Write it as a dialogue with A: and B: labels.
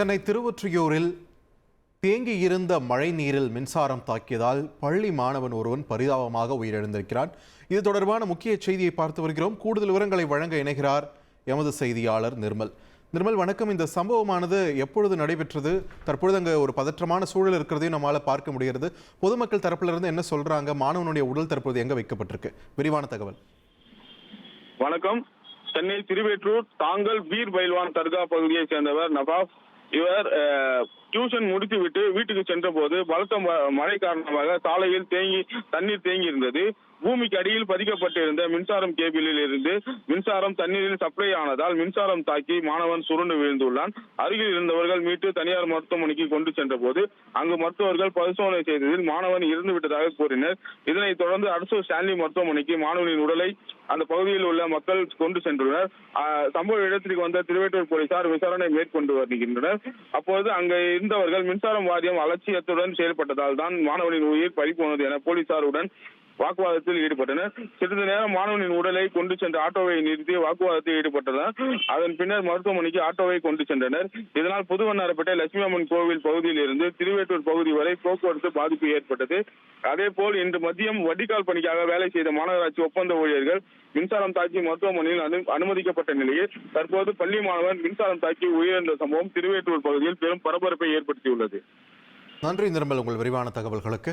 A: சென்னை திருவொற்றியூரில் தேங்கியிருந்த மழை நீரில் மின்சாரம் தாக்கியதால் பள்ளி மாணவன் ஒருவன் பரிதாபமாக உயிரிழந்திருக்கிறான். இது தொடர்பான முக்கிய செய்தியை பார்த்து வருகிறோம். கூடுதல் விவரங்களை வழங்க இணைகிறார் எமது செய்தியாளர் நிர்மல். நிர்மல் வணக்கம். இந்த சம்பவமானது எப்பொழுது நடைபெற்றது? தற்பொழுது அங்கே ஒரு பதற்றமான சூழல் இருக்கிறதையும் நம்மளால் பார்க்க முடிகிறது. பொதுமக்கள் தரப்பிலிருந்து என்ன சொல்றாங்க? மாணவனுடைய உடல் தற்போது எங்கே வைக்கப்பட்டிருக்கு? விரிவான தகவல்.
B: வணக்கம். சென்னை திருவேற்றூர் தாங்கல் வீர் பயில்வான் தர்கா பகுதியைச் சேர்ந்தவர் நவாப். You are uh, டியூஷன் முடித்துவிட்டு வீட்டுக்கு சென்ற போது பலத்த மழை காரணமாக சாலையில் தேங்கி தண்ணீர் தேங்கி இருந்தது பூமிக்கு அடியில் பதிக்கப்பட்டிருந்த மின்சாரம் கேபிளில் இருந்து மின்சாரம் தண்ணீரில் சப்ளை ஆனதால் மின்சாரம் தாக்கி மாணவன் சுருண்டு விழுந்துள்ளான். அருகில் இருந்தவர்கள் மீட்டு தனியார் மருத்துவமனைக்கு கொண்டு சென்ற போது அங்கு மருத்துவர்கள் பரிசோதனை செய்ததில் மாணவன் இறந்து விட்டதாக கூறினர். இதனைத் தொடர்ந்து அரசு ஸ்டான்லி மருத்துவமனைக்கு மாணவனின் உடலை அந்த பகுதியில் உள்ள மக்கள் கொண்டு சென்றுள்ளனர். சம்பவ இடத்திற்கு வந்த திருவேட்டூர் போலீசார் விசாரணை மேற்கொண்டு வருகின்றனர். அப்போது அங்கே இருந்தவர்கள் மின்சாரம் வாரியம் அலட்சியத்துடன் செயல்பட்டதால் தான் மாணவனின் உயிர் பறிபோனது என போலீசாருடன் வாக்குவாதத்தில் ஈடுபட்டனர். சிறிது நேரம் மாணவனின் உடலை கொண்டு சென்ற ஆட்டோவை நிறுத்தி வாக்குவாதத்தில் ஈடுபட்டனர். அதன் பின்னர் மருத்துவமனைக்கு ஆட்டோவை கொண்டு சென்றனர். இதனால் புதுவண்ணாரப்பேட்டை லட்சுமி அம்மன் கோவில் பகுதியில் இருந்து திருவேட்டூர் பகுதி வரை போக்குவரத்து பாதிப்பு ஏற்பட்டது. அதேபோல் இன்று மதியம் வடிகால் பணிக்காக வேலை செய்த மாநகராட்சி ஒப்பந்த ஊழியர்கள் மின்சாரம் தாக்கி மருத்துவமனையில் அனுமதிக்கப்பட்ட நிலையில் தற்போது பள்ளி மாணவன் மின்சாரம் தாக்கி உயிரிழந்த சம்பவம் திருவேட்டூர் பகுதியில் பெரும் பரபரப்பை ஏற்படுத்தியுள்ளது.
A: நன்றி நிர்மல் உங்கள் விரிவான தகவல்களுக்கு.